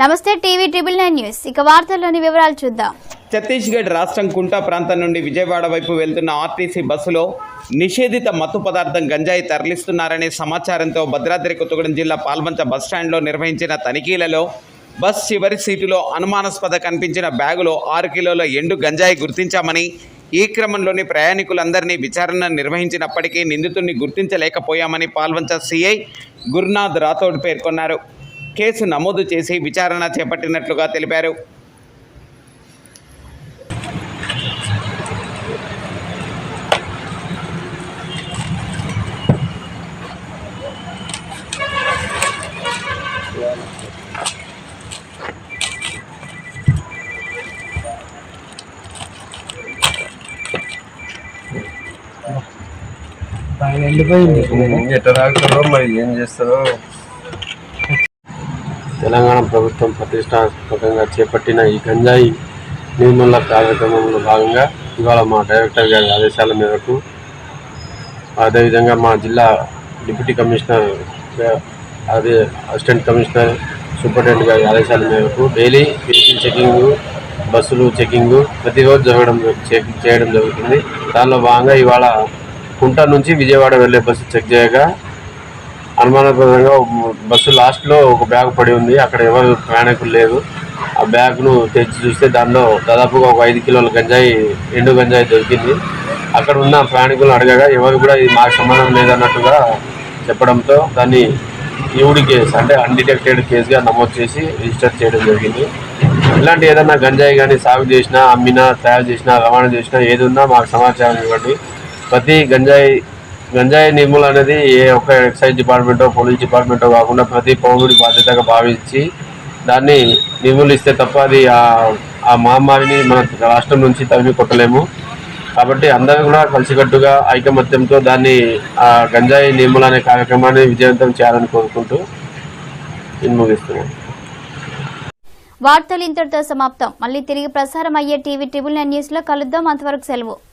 నమస్తే TV triple nine news. ఇక వార్తల్లోని వివరాలు చూద్దాం. ఛత్తీస్గఢ్ రాష్ట్రం కుంటా ప్రాంతం నుండి విజయవాడ వైపు వెళ్తున్న ఆర్టీసీ బస్సులో నిషేధిత మత్తు పదార్థం గంజాయి తరలిస్తున్నారనే సమాచారంతో భద్రాద్రి కొత్తగూడెం జిల్లా పాల్వంచ బస్టాండ్లో నిర్వహించిన తనిఖీలలో బస్ చివరి సీటులో అనుమానాస్పద కనిపించిన బ్యాగులో ఆరు కిలోల ఎండు గంజాయి గుర్తించామని ఈ క్రమంలోని ప్రయాణికులందరినీ విచారణ నిర్వహించినప్పటికీ నిందితుడిని గుర్తించలేకపోయామని పాల్వంచ సిఐ గురునాథ్ రాథోడ్ పేర్కొన్నారు. కేసు నమోదు చేసి విచారణ చేపట్టినట్లుగా తెలిపారు. ఆయన ఎండిపోయింది. ఎట్లా రాకుతారో మరి ఏం చేస్తారో. తెలంగాణ ప్రభుత్వం ప్రతిష్టాత్మకంగా చేపట్టిన ఈ గంజాయి నిర్మూలన కార్యక్రమంలో భాగంగా ఇవాళ మా డైరెక్టర్ గారి ఆదేశాల మేరకు అదేవిధంగా మా జిల్లా డిప్యూటీ కమిషనర్ అదే అసిస్టెంట్ కమిషనర్ సూపరింటెండెంట్ గారి ఆదేశాల మేరకు డైలీ వెహికల్ చెకింగ్ బస్సులు చెకింగ్ ప్రతిరోజు జరగడం చెక్ చేయడం జరుగుతుంది. దానిలో భాగంగా ఇవాళ కుంట నుంచి విజయవాడ వెళ్ళే బస్సు చెక్ చేయగా అనుమానప్రదంగా బస్సు లాస్ట్లో ఒక బ్యాగ్ పడి ఉంది. అక్కడ ఎవరు ప్రయాణికులు లేరు. ఆ బ్యాగ్ను తెచ్చి చూస్తే దానిలో దాదాపుగా ఒక ఐదు కిలోల గంజాయి ఎండు గంజాయి దొరికింది. అక్కడ ఉన్న ప్రయాణికులను అడగగా ఎవరు కూడా ఇది మాకు సంబంధం లేదన్నట్టుగా చెప్పడంతో దాన్ని ఈవుడి కేసు అంటే అన్డిటెక్టెడ్ కేసుగా నమోదు చేసి రిజిస్టర్ చేయడం జరిగింది. ఇలాంటి ఏదైనా గంజాయి కానీ సాగు చేసినా అమ్మినా తయారు చేసినా రవాణా చేసినా ఏదున్నా మాకు సమాచారం ఇవ్వండి. ప్రతి గంజాయి గంజాయి నిర్మూలన అనేది ఏ ఒక్క ఎక్సైజ్ డిపార్ట్మెంటో పోలీస్ డిపార్ట్మెంటో కాకుండా ప్రతి పౌరుడి బాధ్యతగా భావించి దాన్ని నిర్మూలిస్తే తప్ప అది ఆ- మహమ్మారిని మన రాష్ట్రం నుంచి తరిమి కొట్టలేము. కాబట్టి అందరూ కూడా కలిసికట్టుగా ఐకమత్యంతో దాన్ని ఆ గంజాయి నిర్మూలన అనే కార్యక్రమాన్ని విజయవంతం చేయాలని కోరుకుంటూ నేను ముగిస్తున్నాను. వార్తలు ఇంతటితో సమాప్తం. మళ్ళీ తిరిగి ప్రసారం అయ్యే టీవీ ట్రిబుల్ నైన్ న్యూస్లో కలుద్దాం. అంతవరకు సెలవు.